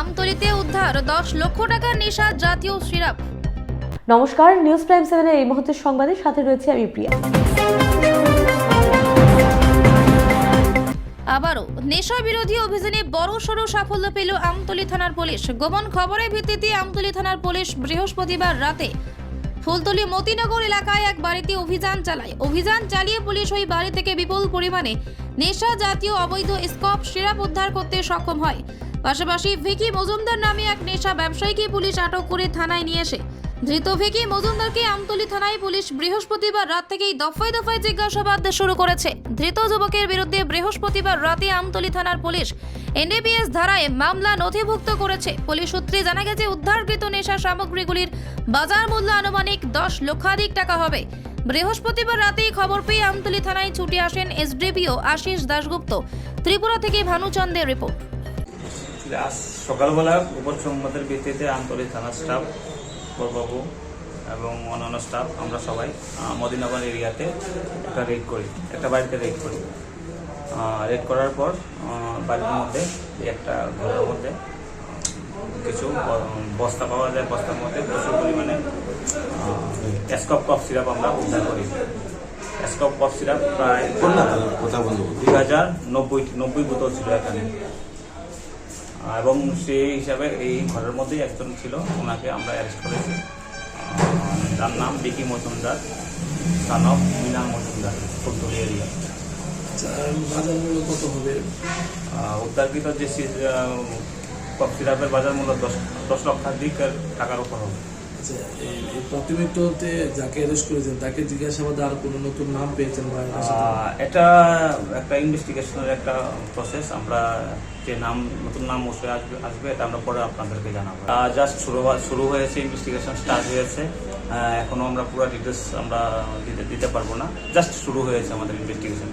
আমতলিতে উদ্ধার দশ লক্ষ টাকার নেশা জাতীয় সিরাপ। নমস্কার নিউজ প্রাইম সেভেনের এই মুহূর্তের সংবাদের সাথে রয়েছে আমি প্রিয়া। আবারও নেশা বিরোধী অভিযানে বড় সড়ো সাফল্য পেল আমতলি থানার পুলিশ। গোপন খবরের ভিত্তিতে আমতলি থানার পুলিশ বৃহস্পতিবার রাতে ফুলতলি মতিনগর এলাকায় এক বাড়িতে অভিযান চালায়। অভিযান চালিয়ে পুলিশ ওই বাড়ি থেকে বিপুল পরিমাণে নেশা জাতীয় অবৈধ স্কপ সিরাপ উদ্ধার করতে সক্ষম হয়। পাশাপাশি ভিকি মজুমদার নামে এক নেশা ব্যবসায়ীকে পুলিশ আটক করে থানায় নিয়ে এসে ধৃত ভিকি মজুমদারকে আমতলী থানায় পুলিশ বৃহস্পতিবার রাত থেকেই দফায় দফায় জিজ্ঞাসাবাদ শুরু করেছে। ধৃত যুবকের বিরুদ্ধে বৃহস্পতিবার রাতে আমতলী থানার পুলিশ এনডিপিএস ধারায় মামলা নথিভুক্ত করেছে। পুলিশ সূত্রে জানা গেছে, উদ্ধারকৃত নেশা সামগ্রীগুলির বাজার মূল্য আনুমানিক দশ লক্ষাধিক টাকা হবে। বৃহস্পতিবার রাতেই খবর পেয়ে আমতলী থানায় ছুটে আসেন এসডিপিও আশিস দাশগুপ্ত। ত্রিপুরা থেকে ভানুচন্দের রিপোর্ট। আজ সকালবেলা উপর সংবাদের ভিত্তিতে আন্তরিক থানা স্টাফ বরবাবু এবং অন্যান্য স্টাফ আমরা সবাই মদিনাবাদ এরিয়াতে একটা রেড করি একটা বাড়িতে রেড করি। রেড করার পর বাড়ির মধ্যে একটা ঘরের মধ্যে কিছু বস্তা পাওয়া যায়। বস্তার মধ্যে প্রচুর পরিমাণে স্কপ কফ সিরাপ আমরা উদ্ধার করি। স্কপ কফ সিরাপ প্রায় দুই হাজার নব্বই নব্বই বোতল ছিল এখানে। এবং সেই হিসাবে এই ঘরের মধ্যেই একজন ছিল ওনাকে আমরা অ্যারেস্ট করেছি। তার নাম Bicky Majumdar son of Mina Majumdar Phultali area. বাজার মূল্য কত হবে? উদ্ধারকৃত যে কফ সিরাপের বাজার মূল্য দশ দশ লক্ষাধিক টাকার উপর হবে। তদন্তে যাকে আর কোনো নতুন নাম পেয়েছেন এটা একটা একটা প্রসেস আমরা যে নাম, নতুন নাম আসবে আসবে পরে আপনাদেরকে জানাব। জাস্ট শুরু শুরু হয়েছে ইনভেস্টিগেশন স্টার্ট হয়েছে। এখনও আমরা পুরো ডিটেলস আমরা দিতে দিতে পারব না। জাস্ট শুরু হয়েছে আমাদের ইনভেস্টিগেশন